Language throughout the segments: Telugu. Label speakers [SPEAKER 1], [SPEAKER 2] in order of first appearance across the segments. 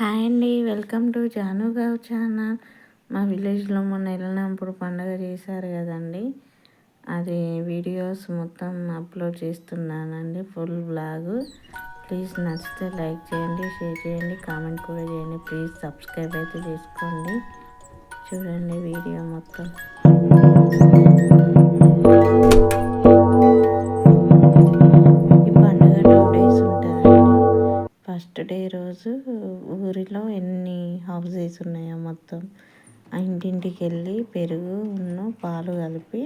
[SPEAKER 1] హాయ్ అండి వెల్కమ్ టు జానుగావ్ ఛానల్. మా విలేజ్లో మొన్న వెళ్ళినప్పుడు పండగ చేశారు కదండి. అది వీడియోస్ మొత్తం అప్లోడ్ చేస్తున్నానండి ఫుల్ బ్లాగ్. ప్లీజ్ నచ్చితే లైక్ చేయండి షేర్ చేయండి కామెంట్ కూడా చేయండి. ప్లీజ్ సబ్స్క్రైబ్ అయితే చేసుకోండి. చూడండి వీడియో మొత్తం. హౌసెస్ ఉన్నాయో మొత్తం. ఆ ఇంటింటికి వెళ్ళి పెరుగు ఉన్న పాలు కలిపి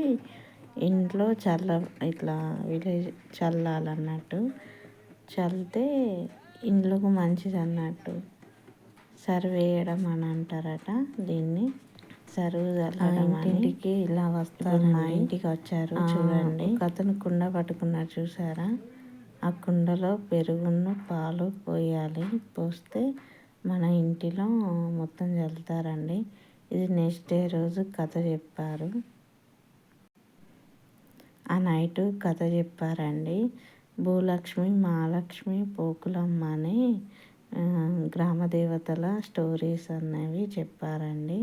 [SPEAKER 1] ఇంట్లో చల్ల ఇట్లా విలేజ్ చల్లాలన్నట్టు. చల్లితే ఇంట్లోకి మంచిది అన్నట్టు. సర్వేయడం అని అంటారట దీన్ని. సరువు ఇంటికి ఇలా వస్తారు మా ఇంటికి వచ్చారు చూడండి. అతను కుండ పట్టుకున్నారు చూసారా? ఆ కుండలో పెరుగును పాలు పోయాలి. పోస్తే మన ఇంటిలో మొత్తం చల్లుతారండి. ఇది నెక్స్ట్ డే రోజు కథ చెప్పారు. ఆ నైట్ కథ చెప్పారండి. భూలక్ష్మి మహాలక్ష్మి పోకులమ్మ అని గ్రామదేవతల స్టోరీస్ అనేవి చెప్పారండి.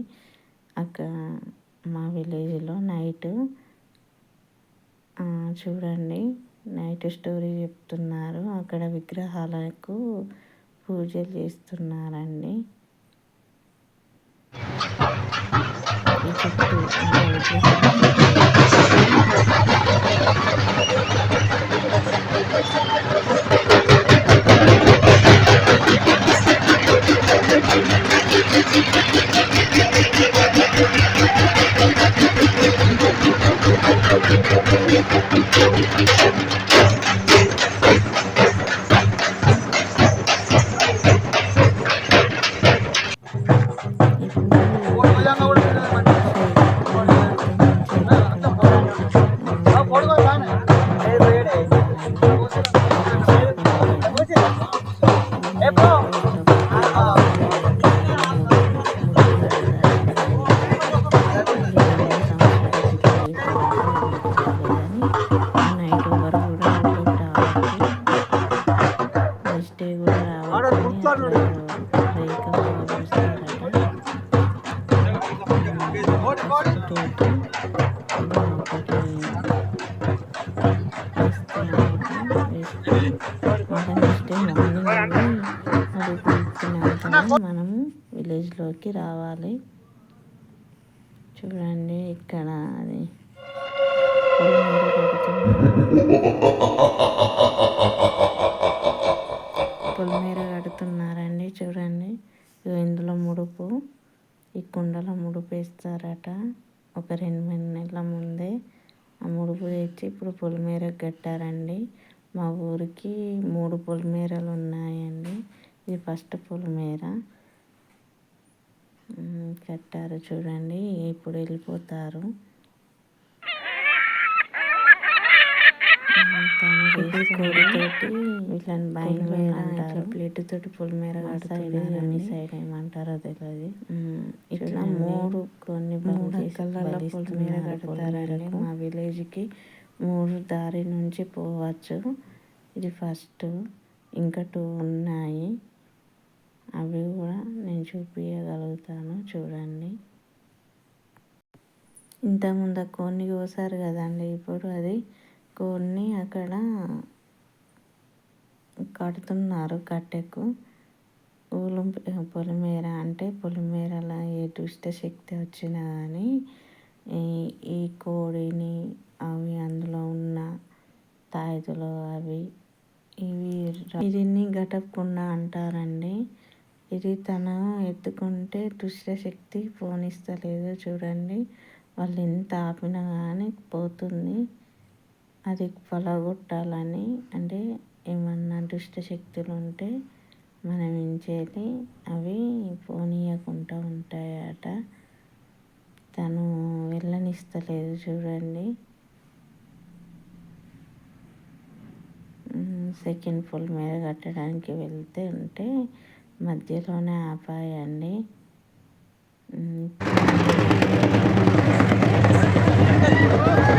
[SPEAKER 1] అక్కడ మా విలేజ్లో నైట్ చూడండి నైట్ స్టోరీ చెప్తున్నారు. అక్కడ విగ్రహాలకు పూజలు చేస్తున్నారండి. ఈ మనము విలేజ్లోకి రావాలి చూడండి ఇక్కడ అది. పొలిమేర కడుతున్నారండి చూడండి. ఇందులో ముడుపు. ఈ కుండలో ముడుపు వేస్తారట. ఒక రెండు మూడు నెలల ముందే ఆ ముడుపు తెచ్చి ఇప్పుడు పొలిమేరకు కట్టారండి. మా ఊరికి మూడు పొలిమేరలు ఉన్నాయండి. ఇది ఫస్ట్ పొలిమేర. కట్టారు చూడండి ఇప్పుడు వెళ్ళిపోతారు. కోడితోటి వీళ్ళని బయలుమేర అంటారు. ప్లేట్ తోటి పొలిమేర కడతారు అన్ని సైడ్ ఏమంటారో తెలియదు ఇట్లా మూడు కొన్ని మూడు పొలిమేర కడతారండి. మా విలేజ్కి మూడు దారి నుంచి పోవచ్చు. ఇది ఫస్ట్. ఇంకా టూ ఉన్నాయి. అవి కూడా నేను చూపించగలుగుతాను చూడండి. ఇంతకుముందు కొన్ని కోసారు కదండి. ఇప్పుడు అది కొన్ని అక్కడ కడుతున్నారు కట్టెకు. ఊలు పొలిమేర అంటే పొలిమేరల ఏ దుష్ట శక్తి వచ్చినా కానీ ఈ కోడిని అవి అందులో ఉన్న తాయిదులు అవి ఇవి దీన్ని ఘటకుండ అంటారండి. ఇది తను ఎత్తుకుంటే దుష్టశక్తి పోనిస్తలేదు చూడండి. వాళ్ళు ఎంత ఆపినా కానీ పోతుంది. అది పొలగొట్టాలని అంటే ఏమన్నా దుష్ట శక్తులు ఉంటే మనం చేయాలి? అవి పోనీయకుండా ఉంటాయట. తను వెళ్ళనిస్తలేదు చూడండి. సెకండ్ ఫుల్ మీద కట్టడానికి వెళ్తే ఉంటే మధ్యలోనే ఆపాయండి.
[SPEAKER 2] దేవుడు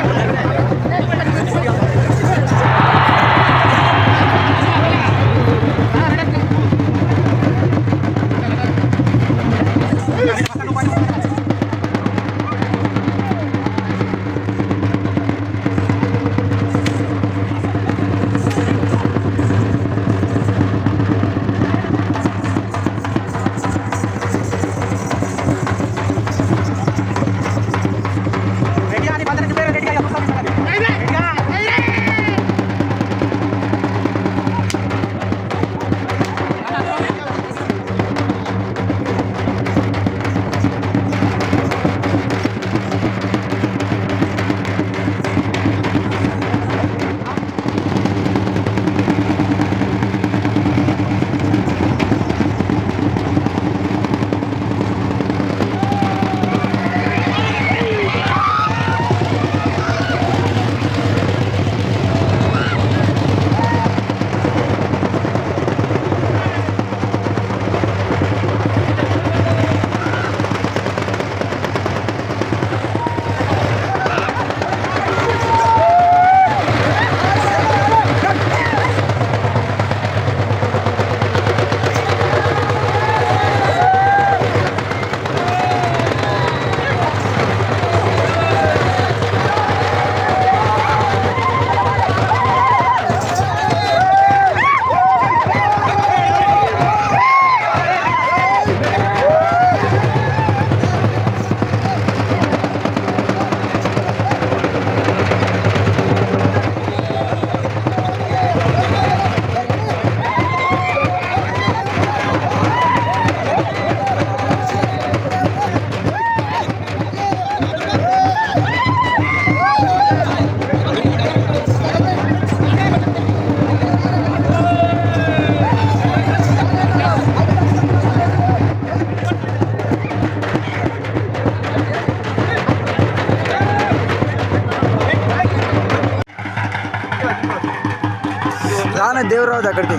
[SPEAKER 2] రావద్దు అక్కడికి